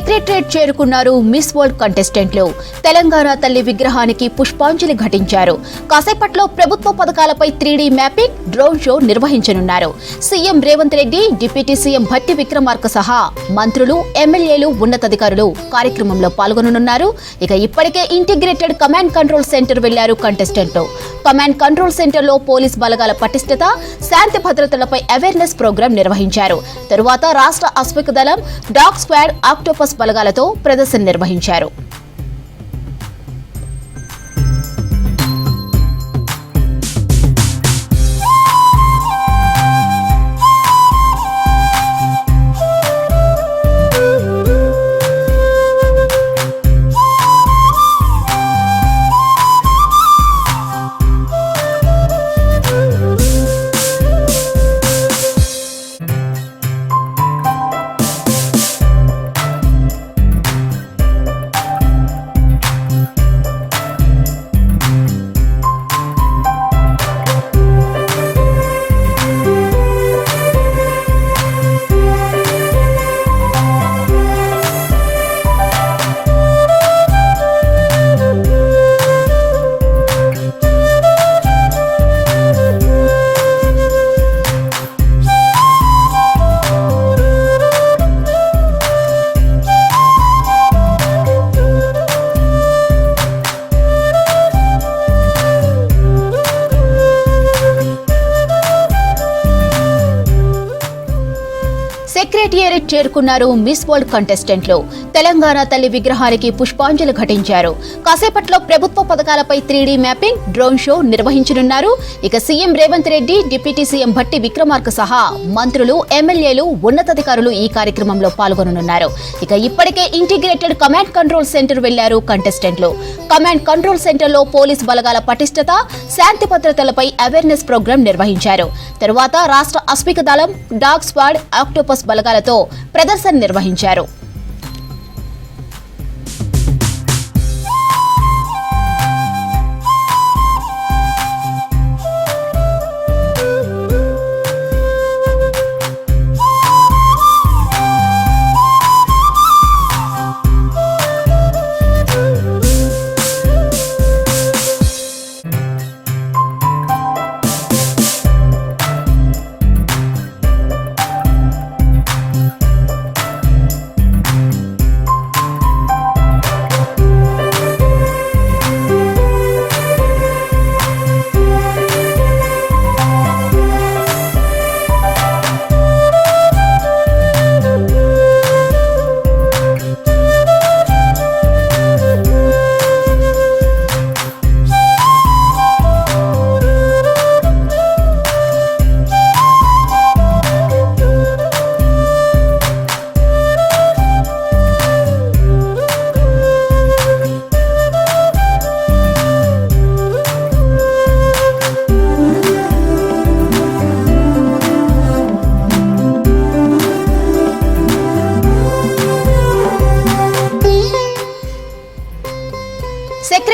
Secretariat చేరుకున్నారు miss world కంటెస్టెంట్లు. Telangana తల్లి విగ్రహానికి పుష్పాంజలి ఘటించారు. కాసేపట్లో ప్రభుత్వ పథకాలపై three D mapping drone show నిర్వహించనున్నారు. CM Revanth Reddy deputy CM Bhatti Vikramarka సహా మంత్రులు ఎమ్మెల్యేలు ఉన్నతాధికారులు కార్యక్రమంలో పాల్గొననున్నారు. ఇక ఇప్పటికే ఇంటిగ్రేటెడ్ కమాండ్ కంట్రోల్ సెంటర్ వెళ్ళారు కంటెస్టెంట్లు. కమాండ్ కంట్రోల్ సెంటర్లో పోలీస్ బలగాల పటిష్టత శాంతి భద్రతలపై అవేర్నెస్ ప్రోగ్రాం నిర్వహించారు. తరువాత రాష్ట్ర అశ్విక దళం డాగ్ స్క్వాడ్ ఆక్టోపస్ బలగాలతో ప్రదర్శన నిర్వహించారు. సెక్రటేరియట్ చేరుకున్నారు మిస్ వరల్డ్ కంటెస్టెంట్లు. తెలంగాణ తల్లి విగ్రహానికి పుష్పాంజలి ఘటించారు. కాసేపట్లో ప్రభుత్వ పథకాలపై త్రీడీ మ్యాపింగ్ డ్రోన్ షో నిర్వహించనున్నారు. ఇక CM Revanth Reddy deputy CM Bhatti Vikramarka సహా మంత్రులు ఎమ్మెల్యేలు ఉన్నతాధికారులు ఈ కార్యక్రమంలో పాల్గొననున్నారు. ఇక ఇప్పటికే ఇంటిగ్రేటెడ్ కమాండ్ కంట్రోల్ సెంటర్ వెళ్ళారు కంటెస్టెంట్లు. కమాండ్ కంట్రోల్ సెంటర్లో పోలీస్ బలగాల పటిష్టత శాంతి భద్రతలపై అవేర్నెస్ ప్రోగ్రాం నిర్వహించారు. తరువాత రాష్ట్ర అస్మిక దళం డాగ్ స్క్వాడ్ ఆక్టోపస్ బలగాలతో ప్రదర్శన నిర్వహించారు.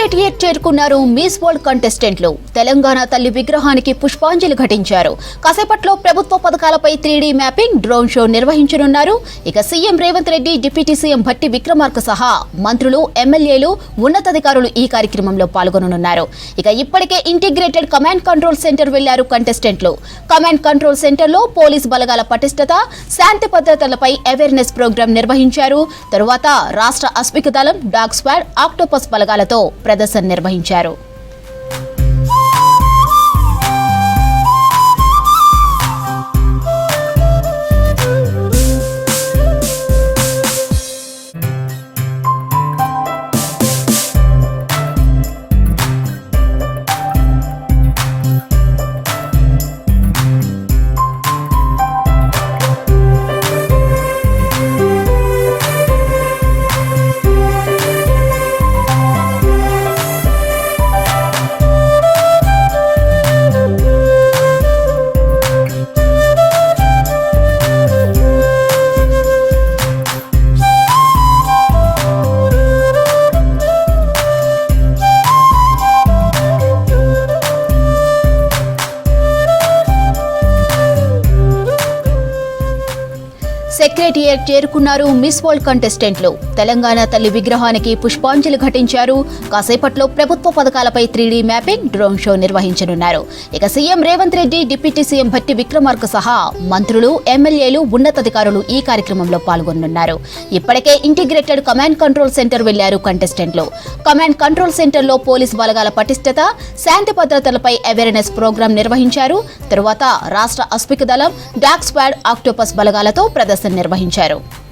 సెక్రటేరియట్ చేరుకున్నారు మిస్ వరల్డ్ కంటెస్టెంట్లు. తెలంగాణ తల్లి విగ్రహానికి పుష్పాంజలి ఘటించారు. కాసేపట్లో ప్రభుత్వ పథకాలపై త్రీడీ మ్యాపింగ్ డ్రోన్ షో నిర్వహించనున్నారు. ఇక CM Revanth Reddy deputy CM Bhatti Vikramarka సహా మంత్రులు ఎమ్మెల్యేలు ఉన్నతాధికారులు ఈ కార్యక్రమంలో పాల్గొననున్నారు. ఇక ఇప్పటికే ఇంటిగ్రేటెడ్ కమాండ్ కంట్రోల్ సెంటర్ వెళ్ళారు కంటెస్టెంట్లు. కమాండ్ కంట్రోల్ సెంటర్లో పోలీస్ బలగాల పటిష్టత శాంతి భద్రతలపై అవేర్నెస్ ప్రోగ్రాం నిర్వహించారు. తరువాత రాష్ట్ర అస్మిక దళం డాగ్ స్క్వాడ్ ఆక్టోపస్ బలగాలతో ప్రదర్శన నిర్వహించారు. సెక్రటరియట్ చేరుకున్నారు మిస్ వరల్డ్ కంటెస్టెంట్లు. తెలంగాణ తల్లి విగ్రహానికి పుష్పాంజలి ఘటించారు. కాసేపట్లో ప్రభుత్వ పథకాలపై త్రీడీ మ్యాపింగ్ డ్రోన్ షో నిర్వహించనున్నారు. ఇక CM Revanth Reddy deputy CM Bhatti Vikramarka సహా మంత్రులు ఎమ్మెల్యేలు ఉన్నతాధికారులు ఈ కార్యక్రమంలో పాల్గొనున్నారు ఇప్పటికే ఇంటిగ్రేటెడ్ కమాండ్ కంట్రోల్ సెంటర్ వెళ్ళారు కంటెస్టెంట్లు. కమాండ్ కంట్రోల్ సెంటర్లో పోలీస్ బలగాల పటిష్టత శాంతి భద్రతలపై అవేర్నెస్ ప్రోగ్రాం నిర్వహించారు. తరువాత రాష్ట్ర అస్పిక దళం డాక్ స్క్వాడ్ ఆక్టోపస్ బలగాలతో ప్రదర్శన నిర్వహించారు. సెక్రటేరియట్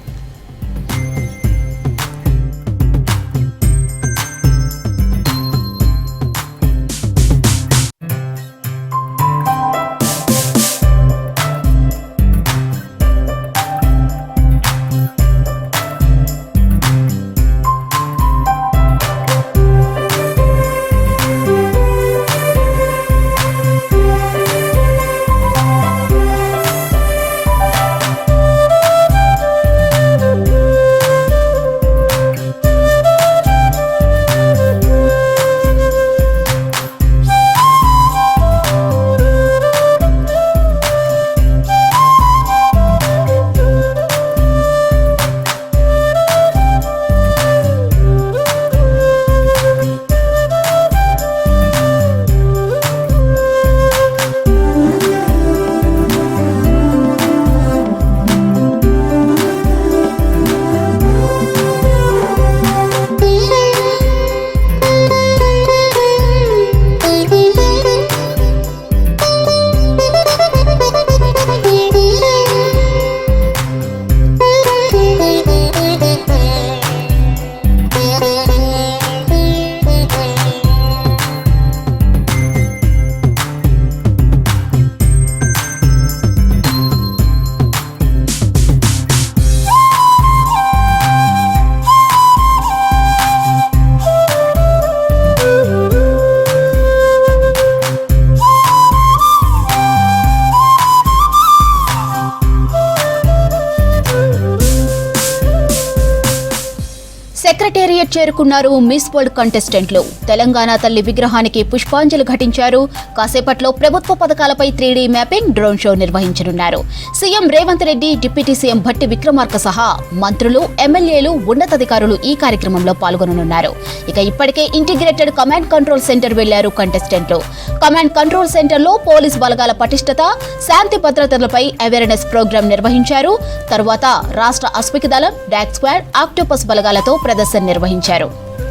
చేరుకున్నారు మిస్ వరల్డ్ కంటెస్టెంట్లు. తెలంగాణ తల్లి విగ్రహానికి పుష్పాంజలి ఘటించారు. కాసేపట్లో ప్రభుత్వ పథకాలపై three D mapping drone show నిర్వహించనున్నారు. CM Revanth Reddy deputy CM Bhatti Vikramarka సహా మంత్రులు ఎమ్మెల్యేలు ఉన్నతాధికారులు ఈ కార్యక్రమంలో పాల్గొననున్నారు. ఇక ఇప్పటికే ఇంటిగ్రేటెడ్ కమాండ్ కంట్రోల్ సెంటర్ వెళ్ళారు కంటెస్టెంట్లు. కమాండ్ కంట్రోల్ సెంటర్లో పోలీస్ బలగాల పటిష్టత శాంతి భద్రతలపై అవేర్నెస్ ప్రోగ్రాం నిర్వహించారు. తరువాత రాష్ట్ర అస్మిక దళం డాక్ స్క్వాడ్ ఆక్టోపస్ బలగాలతో ప్రదర్శన నిర్వహించారు. నిర్వహించారు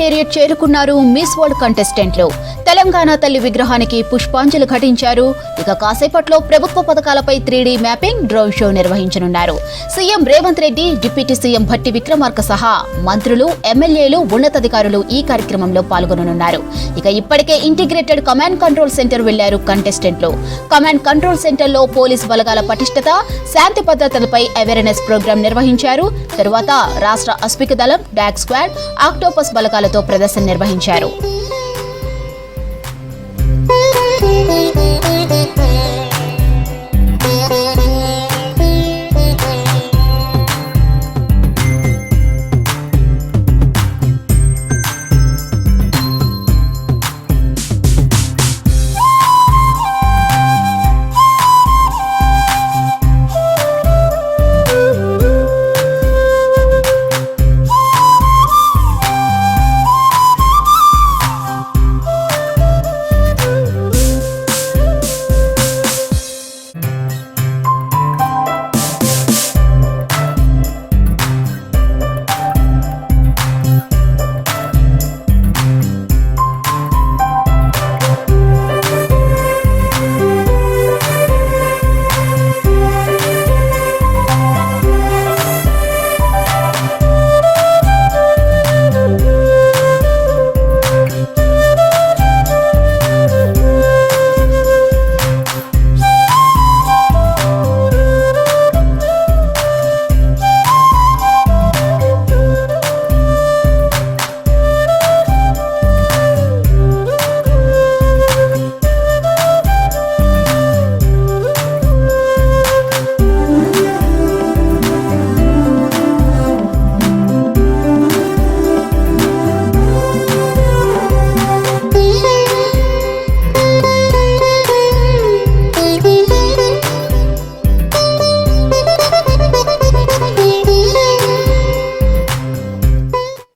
సెక్రటేరియట్ చేరుకున్నారు మిస్ వరల్డ్ కంటెస్టెంట్లు. తెలంగాణ తల్లి విగ్రహానికి పుష్పాంజలి ఘటించారు. ఇక కాసేపట్లో ప్రభుత్వ పథకాలపై three D mapping drone show నిర్వహించనున్నారు. CM Revanth Reddy deputy CM Bhatti Vikramarka సహా మంత్రులు ఎమ్మెల్యేలు ఉన్నతాధికారులు ఈ కార్యక్రమంలో పాల్గొననున్నారు. ఇక ఇప్పటికే ఇంటిగ్రేటెడ్ కమాండ్ కంట్రోల్ సెంటర్ వెళ్ళారు కంటెస్టెంట్లు. కమాండ్ కంట్రోల్ సెంటర్లో పోలీస్ బలగాల పటిష్టత శాంతి భద్రతలపై అవేర్నెస్ ప్రోగ్రాం నిర్వహించారు. తరువాత రాష్ట్ర అస్పిక దళం డాగ్ స్క్వాడ్ ఆక్టోపస్ బలగాలతో ప్రదర్శన నిర్వహించారు. Thank you.